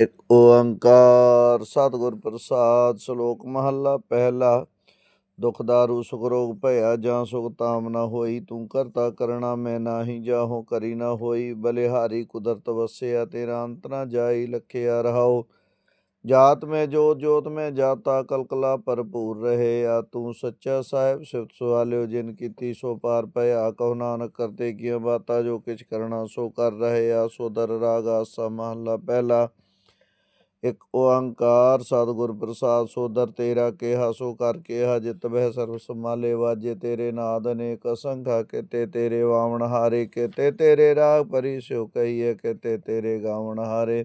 ਇੱਕ ਓੰਕਾਰ ਸਤਿਗੁਰ ਪ੍ਰਸਾਦ ਸ਼ਲੋਕ ਮਹੱਲਾ ਪਹਿਲਾ, ਦੁਖ ਦਾਰੂ ਸੁਖ ਰੋਗ ਭਇਆ ਜਾਂ ਸੁਖ ਤਾਮ ਨਾ ਹੋਈ, ਤੂੰ ਕਰਤਾ ਕਰਣਾ ਮੈਂ ਨਾਹੀ ਜਾਹੋ ਕਰੀ ਨਾ ਹੋਈ, ਬਲਿਹਾਰੀ ਕੁਦਰਤ ਵਸਿਆ ਤੇਰਾ ਅੰਤ ਨਾ ਜਾਈ ਲਖਿਆ ਰਹਾਓ ਜਾਤ ਮੈਂ ਜੋਤ ਜੋਤ ਮੈਂ ਜਾਤਾ, ਕਲਕਲਾ ਭਰਪੂਰ ਰਹੇ ਆ, ਤੂੰ ਸੱਚਾ ਸਾਹਿਬ ਸਿਫਤ ਸੁਆਲਿਓ, ਜਿਨ ਕੀਤੀ ਸੋ ਪਾਰ ਭਇਆ, ਕਹੋ ਨਾਨਕ ਕਰਤੇ ਕੀਆਂ ਬਾਤਾਂ, ਜੋ ਕਿਛ ਕਰਨਾ ਸੋ ਕਰ ਰਹੇ ਆ, ਸੋ ਦਰ ਰਾਗ ਆਸਾ ਮਹੱਲਾ ਪਹਿਲਾ। ਇਕ ਓੰਕਾਰ ਸਤਿਗੁਰ ਪ੍ਰਸਾਦ ਸੋਦਰ ਤੇਰਾ ਕਿਹਾ, ਸੋ ਕਰ ਕਿਹਾ, ਜਿਤ ਬਹਿ ਸਰਬ ਸਮਾਲੇ ਵਾਜੇ ਤੇਰੇ ਨਾਦ ਅਨੇਕ ਅਸੰਖਾ ਕਿਤੇ ਤੇਰੇ ਵਾਵਣ ਹਾਰੇ, ਕਿਤੇ ਤੇਰੇ ਰਾਗ ਪਰੀ ਸਿਓ ਕਹੀਏ, ਕਿਤੇ ਤੇਰੇ ਗਾਵਣ ਹਾਰੇ।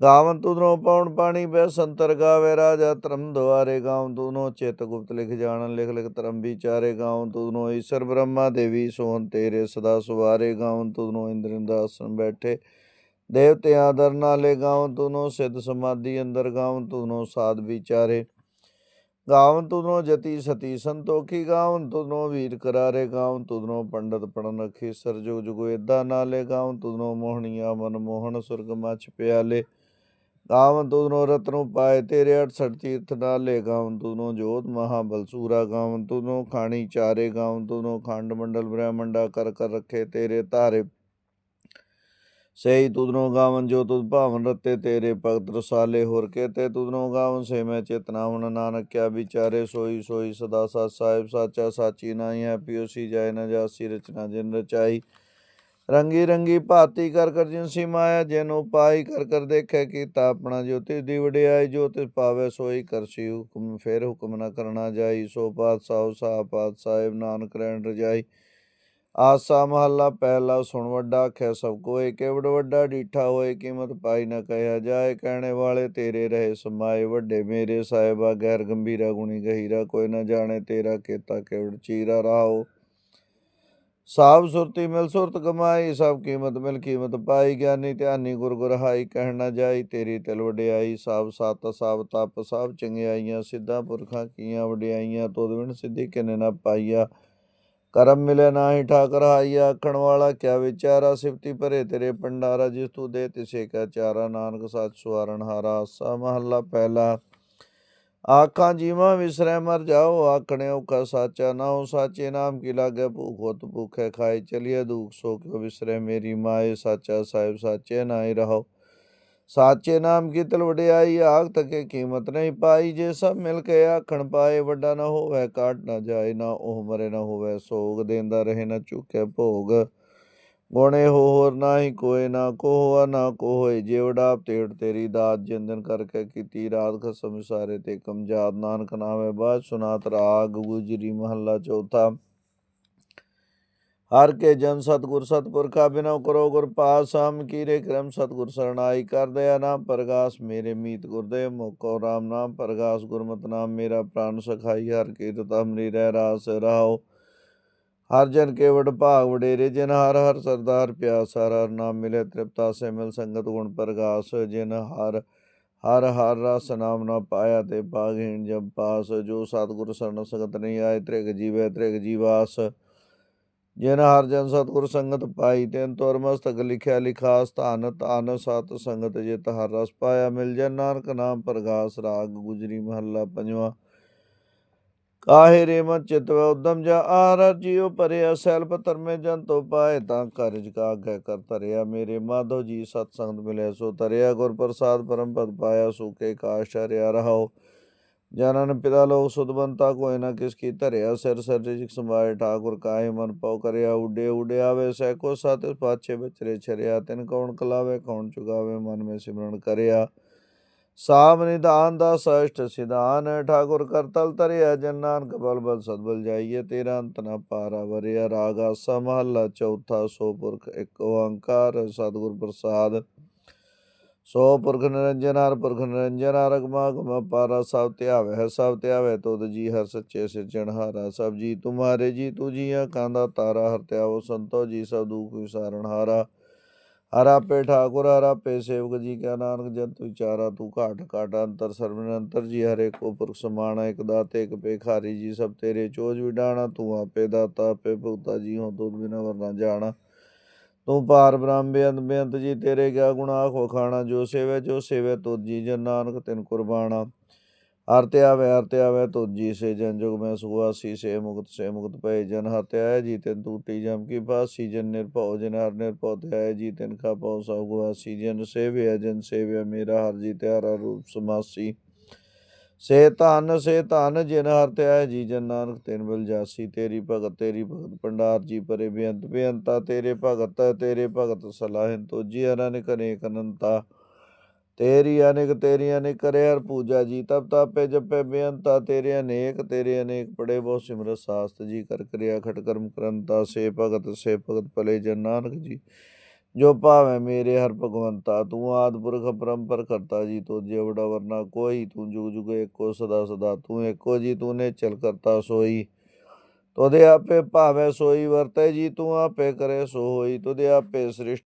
ਗਾਵਨ ਤੁਧਰੋਂ ਪਉਣ ਪਾਣੀ ਬੈ ਸੰਤਰ ਗਾਵੇ ਰਾਜਾ, ਧਰਮ ਦੁਆਰੇ ਗਾਵਨ ਤੁਧਰੋਂ ਚਿਤ ਗੁਪਤ ਲਿਖ ਜਾਣਨ, ਲਿਖ ਲਿਖ ਧਰਮ ਵਿਚਾਰੇ ਗਾਵਨ ਤੁਧਰੋਂ ਈਸ਼ਰ ਬ੍ਰਹਮਾ ਦੇਵੀ ਸੋਹਨ ਤੇਰੇ ਸਦਾ ਸੁਵਾਰੇ ਗਾਵਨ ਤੁਧਰੋਂ ਇੰਦਰਿੰਦ ਆਸਨ ਬੈਠੇ। ਦੇਵਤੇ ਆਦਰ ਨਾਲੇ ਗਾਵਨ ਤੁਨੋ ਸਿੱਧ ਸਮਾਧੀ ਅੰਦਰ ਗਾਵਨ ਤੁਨੋ ਸਾਧ ਵਿਚਾਰੇ ਗਾਵਨ ਤੁਨੋ ਜਤੀ ਸਤੀ ਸੰਤੋਖੀ ਗਾਵਨ ਤੁਨੋ ਵੀਰ ਕਰਾਰੇ ਗਾਵਨ ਤੁਨੋ ਪੰਡਤ ਪੜਨ ਰਖੀ ਸਰ ਜੁਗ ਜੁਗ ਏਦਾ ਨਾਲੇ ਗਾਵਨ ਤੁਨੋ ਮੋਹਣੀਆ ਮਨ ਮੋਹਣ ਸੁਰਗ ਮਛ ਪਿਆਲੇ ਗਾਵਨ ਤੁਨੋ ਰਤਨੋ ਪਾਏ ਤੇਰੇ 68 ਤੀਰਥ ਨਾਲੇ ਗਾਵਨ ਤੁਨੋ ਜੋਤ ਮਹਾਬਲ ਬਲਸੂਰਾ ਗਾਵਨ ਤੁਨੋ ਖਾਣੀ ਚਾਰੇ ਗਾਵਨ ਤੁਨੋ ਖੰਡ ਮੰਡਲ ਬ੍ਰਹਮੰਡਾ ਕਰ ਕਰ ਰੱਖੇ ਤੇਰੇ ਧਾਰੇ ਸਈ ਤੁਧਨੋ ਗਾਵਨ ਜੋ ਤੁਧ ਭਾਵਨ ਰਤੇ ਤੇਰੇ ਭਗਤ ਰਸਾਲੇ ਹੋਰ ਕੇ ਤੇ ਤੁਧਨੋ ਗਾਵਨ ਸੇ ਮੈਂ ਚੇਤਨਾ ਹੁਣ ਨਾਨਕ ਕਿਆ ਵਿਚਾਰੇ ਸੋਈ ਸੋਈ ਸਦਾ ਸਤ ਸਾਹਿਬ ਸਾਚਾ ਸਾਚੀ ਨਾਹੀ ਹੈ ਪਿਓਸੀ ਜਾਏ ਨਾ ਜਾਸੀ ਰਚਨਾ ਜਿਨ ਰਚਾਈ। ਰੰਗੀ ਰੰਗੀ ਭਾਤੀ ਕਰ ਕਰ ਜਿਨ ਸੀ ਮਾਇਆ ਜਿਨ ਉਪਾਈ ਕਰ ਕਰ ਦੇਖੈ ਕੀਤਾ ਆਪਣਾ ਜੋਤੀ ਦੀ ਵਡਿਆਈ ਜੋ ਤਿਸ ਪਾਵੇ ਸੋਈ ਕਰਸੀ ਹੁਕਮ ਫੇਰ ਹੁਕਮ ਨਾ ਕਰਨਾ ਜਾਈ ਸੋ ਪਾਤਸ਼ਾਹ ਪਾਤ ਸਾਹਿਬ ਨਾਨਕ ਰਹਿਣ ਰਜਾਈ। ਆਸਾ ਮਹੱਲਾ ਪਹਿਲਾ ਸੁਣ ਵੱਡਾ ਖੈ ਸਭ ਕੋਏ ਕੇਵੜ ਵੱਡਾ ਡੀਠਾ ਹੋਏ, ਕੀਮਤ ਪਾਈ ਨਾ ਕਹਿਆ ਜਾਏ, ਕਹਿਣੇ ਵਾਲੇ ਤੇਰੇ ਰਹੇ ਸਮਾਏ, ਵੱਡੇ ਮੇਰੇ ਸਾਹਿਬਾ, ਗੈਰ ਗੰਭੀਰਾ ਗੁਣੀ ਗਹੀਰਾ, ਕੋਈ ਨਾ ਜਾਣੇ ਤੇਰਾ ਕੇਤਾ ਕੇਵੜ ਚੀਰਾ ਰਾਓ ਸਾਬ ਸੁਰਤੀ ਮਿਲ ਸੁਰਤ ਕਮਾਈ, ਸਭ ਕੀਮਤ ਮਿਲ ਕੀਮਤ ਪਾਈ, ਗਿਆਨੀ ਧਿਆਨੀ ਗੁਰ ਗੁਰ ਹਾਈ, ਕਹਿਣ ਨਾ ਜਾਈ, ਤੇਰੀ ਤਿਲ ਵਡਿਆਈ ਸਭ ਸਤ, ਸਾਬ ਤਪ ਸਭ ਚੰਗਿਆਈਆਂ, ਸਿੱਧਾ ਪੁਰਖਾਂ ਕੀਆਂ ਵਡਿਆਈਆਂ, ਤੋਦ ਵਿਣ ਸਿੱਧੀ ਕਿਨੇ ਨਾ ਪਾਈਆ। ਕਰਮ ਮਿਲੇ ਨਾਹੀ ਠਾਕਰ, ਹਾਈ ਆਖਣ ਵਾਲਾ, ਕਿਆ ਵਿਚਾਰਾ ਸਿਫਤੀ ਭਰੇ ਤੇਰੇ ਪੰਡਾਰਾ ਜਿਸ ਤੂੰ ਦੇ ਤਿਸੇ ਕਾ ਚਾਰਾ, ਨਾਨਕ ਸੱਚ ਸਵਾਰਨ ਹਾਰਾ ਆਸਾ ਮਹੱਲਾ ਪਹਿਲਾ। ਆਖਾਂ, ਜੀਵਾਂ ਵਿਸਰੈ, ਮਰ ਜਾਓ ਆਖਣੇ ਔਖਾ ਸਾਚਾ ਨਾਉ, ਸਾਚੇ ਨਾਮ ਕੀ ਲਾਗੇ, ਭੂਖ ਹੋਤ ਭੁਖੇ ਖਾਏ ਚਲਿਏ ਦੁਖ ਸੋ ਕਿਉ ਵਿਸਰੈ ਮੇਰੀ ਮਾਏ, ਸਾਚਾ ਸਾਹਿਬ, ਸਾਚੇ ਨਾਹੀ ਰਹੋ ਸਾਚੇ ਨਾਮ ਕੀਤਲ ਵਡਿਆਈ ਆਗ ਤੱਕੇ ਕੀਮਤ ਨਹੀਂ ਪਾਈ, ਜੇ ਸਭ ਮਿਲ ਕੇ ਆਖਣ ਪਾਏ, ਵੱਡਾ ਨਾ ਹੋਵੇ, ਕਾਟ ਨਾ ਜਾਏ, ਨਾ ਉਹ ਮਰੇ, ਨਾ ਹੋਵੇ, ਸੋਗ ਦੇਂਦਾ ਰਹੇ, ਨਾ ਚੁੱਕੇ ਭੋਗ। ਗੁਣੇ ਹੋਰ ਨਾ ਹੀ ਕੋਏ ਨਾ ਕੋਹ ਨਾ ਕੋਏ ਜਿਵੜਾ ਤੇੜ ਤੇਰੀ ਦਾਤ ਜਿੰਦਨ ਕਰਕੇ ਕੀਤੀ ਰਾਤ, ਖਸਮ ਸਾਰੇ ਤੇ ਕਮਜਾਦ ਨਾਨਕ ਨਾਮੇ ਬਾਦ ਸੁਨਾਤ ਰਾਗ, ਗੁਜਰੀ ਮਹੱਲਾ ਚੌਥਾ। ਹਰ ਕੇ ਜਨ ਸਤਗੁਰ ਸਤਪੁਰਖਾ ਬਿਨੋ ਕਰੋ ਗੁਰ ਪਾਸ ਕੀਰੇ ਕਰਮ ਸਤਗੁਰ ਸਰਣਾਈ ਕਰ ਦਇਆ ਨਾਮ, ਪ੍ਰਗਾਸ ਮੇਰੇ ਮੀਤ ਗੁਰਦੇ ਮੋਕੋ ਰਾਮ ਨਾਮ, ਪ੍ਰਗਾਸ ਗੁਰਮਤਿ ਨਾਮ, ਮੇਰਾ ਪ੍ਰਾਨ ਸਖਾਈ, ਹਰ ਕੀਰਤ ਅਮਰੀ ਰਹਿ ਰਾਸ ਰਾਓ ਹਰ ਜਨ ਕੇ ਵਡ ਭਾਗ ਵਡੇਰੇ, ਜਿਨ ਹਰ ਹਰ ਸਰਦਾਰ ਪਿਆਸ, ਹਰ ਹਰ ਨਾਮ ਮਿਲੇ ਤ੍ਰਿਪਤਾ, ਸੇ ਮਿਲ ਸੰਗਤ ਗੁਣ ਪ੍ਰਗਾਸ, ਜਿਨ ਹਰ ਹਰ ਹਰ ਰਸ ਨਾਮ ਨਾ ਪਾਇਆ ਤੇ ਪਾਗਹੀਣ ਜਬ ਪਾਸ, ਜੋ ਸਤਗੁਰ ਸਰਨ ਸੰਗਤ ਨਹੀਂ ਆਏ, ਤ੍ਰਿਗ ਜੀਵੇ ਤ੍ਰਿਗ ਜੀਵਾਸ। ਜਿਨ ਹਰ ਜਨ ਸਤਗੁਰ ਸੰਗਤ ਪਾਈ, ਤੈਨ ਤੁਰ ਮਸਤਕ ਲਿਖਿਆ ਲਿਖਾਸ, ਧਨ ਧਨ ਸਤ ਸੰਗਤ ਜਿਤ ਹਰ ਰਸ ਪਾਇਆ ਮਿਲ ਜਨ ਨਾਨਕ ਨਾਮ ਪ੍ਰਗਾਸ ਰਾਗ ਗੁਜਰੀ ਮਹੱਲਾ ਪੰਜਵਾ। ਕਾਹੇ ਰੇਮ ਮਨ ਚਿਤਵ ਉਦਮ ਜਾ ਆਰ ਜੀਉ ਭਰਿਆ, ਸੈਲਪ ਪਤਰ ਜਨ ਤੋ ਪਾਏ, ਤਾਂ ਕਾਰਜ ਕਾ ਆਗੈ ਕਰ ਤਰਿਆ ਮੇਰੇ ਮਾਧੋ ਜੀ ਸਤ ਸੰਗਤ ਮਿਲੇ ਸੋ ਤਰਿਆ ਗੁਰ ਪ੍ਰਸਾਦ, ਪਰਮ ਪਦ ਪਾਇਆ ਸੁਕੇ ਕਾਸ਼ ਹਰਿਆ ਰਹਾਓ ਜਨਨ ਪਿਤਾ ਲੋਕ ਸੁਦਬੰਤਾ ਕੋਈ ਨਾ ਕਿਸ ਕੀ ਧਰਿਆ ਸਿਰ ਸਿਰ ਜਿਕ ਸਮਾਏ ਠਾਕੁਰ ਕਾਹੇ ਮਨ ਪਉ ਕਰਿਆ ਉਡੇ ਉਡੇ ਆਵੇ ਸੈਕੋ ਸਤ ਪਾਛੇ ਵਿਚਰੇ ਛਰਿਆ, ਤਿਨ ਕੌਣ ਕਲਾਵੇ, ਕੌਣ ਚੁਗਾਵੇ, ਮਨ ਮੇ ਸਿਮਰਨ ਕਰਿਆ। ਸਾਮ ਨਿਦਾਨ ਦਾ ਸਸ਼ਟ ਸਿਧਾਨ ਠਾਕੁਰ ਕਰਤਲ ਤਰਿਆ ਜਨ ਨਾਨਕ ਬਲ ਬਲ ਸਦਬਲ ਜਾਈਏ, ਤੇਰਾ ਅੰਤ ਨ ਪਾਰਾ ਵਰਿਆ, ਰਾਗ ਆਸਾ ਚੌਥਾ ਸੋ ਪੁਰਖ ਇੱਕ ਓੰਕਾਰ, ਸਤਿਗੁਰ ਪ੍ਰਸਾਦ। ਸੋ ਪੁਰਖ ਨਿਰੰਜਨ ਹਰ ਪੁਰਖ ਨਿਰੰਜਨ, ਹਰ ਅਗਮਾ ਗਮ ਪਾਰਾ ਸਭ ਧਿਆਵੇ ਸਭ ਧਿਆਵੇ ਤੁਧ ਜੀ, ਹਰ ਸੱਚੇ ਸਿਰਜਣਹਾਰਾ ਸਭ ਜੀ ਤੁਮਾਰੇ ਜੀ, ਤੂ ਜੀਆ ਕਾਂਦਾ ਤਾਰਾ, ਹਰ ਧਿਆਵੋ ਸੰਤੋ ਜੀ, ਸਭ ਦੁਖ ਵਿਸਾਰਨ ਹਾਰਾ। ਹਰਾ ਪੇ ਠਾਕੁਰ, ਹਰਾ ਪੇ ਸੇਵਕ ਜੀ ਕਾ ਨਾਨਕ, ਜੰਤ ਚਾਰਾ ਤੂੰ ਘਾਟ ਘਾਟ ਅੰਤਰ, ਸਰਬ ਨਿਰੰਤਰ ਜੀ, ਹਰੇ ਕੋ ਪੁਰਖ ਸਮਾਣਾ ਇਕ ਦਾਤੇ, ਇਕ ਪੇਖਾਰੀ ਜੀ, ਸਭ ਤੇਰੇ ਚੋਜ ਵਿਡਾਣਾ, ਤੂੰ ਆਪੇ ਦਾਤਾ, ਆਪੇ ਭੁਗਤਾ ਜੀ ਹੋ ਤੁਧ ਬਿਨਾ ਵਰਨਾ ਜਾਣਾ। ਤੂੰ ਪਾਰ ਬ੍ਰਹਮ ਬੇਅੰਤ ਬੇਅੰਤ ਜੀ, ਤੇਰੇ ਕਿਆ ਗੁਣਾ ਆਖੋ ਖਾਣਾ, ਜੋ ਸੇਵੇ ਜੋ ਸੇਵੇ ਤੁਧ ਜੀ ਜਨ ਨਾਨਕ ਤਿਨ ਕੁਰਬਾਨਾ। ਹਰਤੇ ਆਵੇ ਹਰਤੇ ਆਵੇ ਤੁਧ ਜੀ ਸੇ ਜਨ ਜੁਗ ਮੈਂ ਸੁਆਸੀ, ਸੇ ਮੁਕਤ ਸੇ ਮੁਕਤ ਪਏ ਜਨ ਹਤੇ ਆਏ, ਜੀ ਤਿਨ ਟੂਟੀ ਜਮ ਕੀ ਫਾਸੀ ਜਨ ਨਿਰਭਉ, ਜਨ ਹਰ ਨਿਰਭਉ, ਤੇ ਜੀ ਤਿਨ ਕਾ ਪਉ, ਸਭ ਗੁਆਸੀ, ਜਨ ਸੇਵਿਆ ਜਨ ਸੇਵਿਆ, ਮੇਰਾ ਹਰ ਜੀ ਤਿਆਰਾ ਰੂਪ ਸਮਾਸੀ। ਸੇ ਧਨ ਸੇ ਧਨ, ਜਿਨ ਹਰ ਤੇ ਜੀ, ਜਨ ਨਾਨਕ ਤਿਨ ਬਿਲ ਜਾਸੀ, ਤੇਰੀ ਭਗਤ ਤੇਰੀ ਭਗਤ ਭੰਡਾਰ, ਜੀ ਪਰੇ ਬੇਅੰਤ, ਬੇਅੰਤਾ, ਤੇਰੇ ਭਗਤ ਤੇਰੇ ਭਗਤ ਸਲਾਹਿਨ ਤੋਜੀ ਅਨੇਕ ਅਨੇਕ ਅਨੰਤਾ। ਤੇਰੀ ਅਨੇਕ ਤੇਰੀ ਅਨੇਕ ਕਰੇ ਹਰ ਪੂਜਾ ਜੀ ਤਬ ਤਾਪੇ ਜਪੇ ਬੇਅੰਤਾ, ਤੇਰੇ ਅਨੇਕ ਤੇਰੇ ਅਨੇਕ ਪੜੇ ਬਹੁ ਸਿਮਰਤ ਸਾਸਤ ਜੀ, ਕਰ ਕਰਿਆ ਖਟ ਕਰਮ ਕਰੰਤਾ। ਸੇ ਭਗਤ ਸੇ ਭਗਤ ਭਲੇ, ਜਨ ਨਾਨਕ ਜੀ ਜੋ ਭਾਵੇਂ ਮੇਰੇ ਹਰ ਭਗਵੰਤਾ, ਤੂੰ ਆਦ ਪੁਰਖ ਪਰੰਪਰ ਕਰਤਾ ਜੀ, ਤੋ ਜੇ ਵਰਨਾ ਕੋਈ, ਤੂੰ ਜੁਗ ਜੁਗ ਏਕੋ ਸਦਾ ਸਦਾ, ਤੂੰ ਏਕੋ ਜੀ ਤੂਨੇ ਚਲ ਕਰਤਾ ਸੋਈ। ਤੁਦੇ ਆਪੇ ਭਾਵੇਂ ਸੋਈ ਵਰਤੇ ਜੀ, ਤੂੰ ਆਪੇ ਕਰੇ ਸੋ ਹੋਈ ਤੁਦੇ ਆਪੇ ਸ੍ਰਿਸ਼ਟ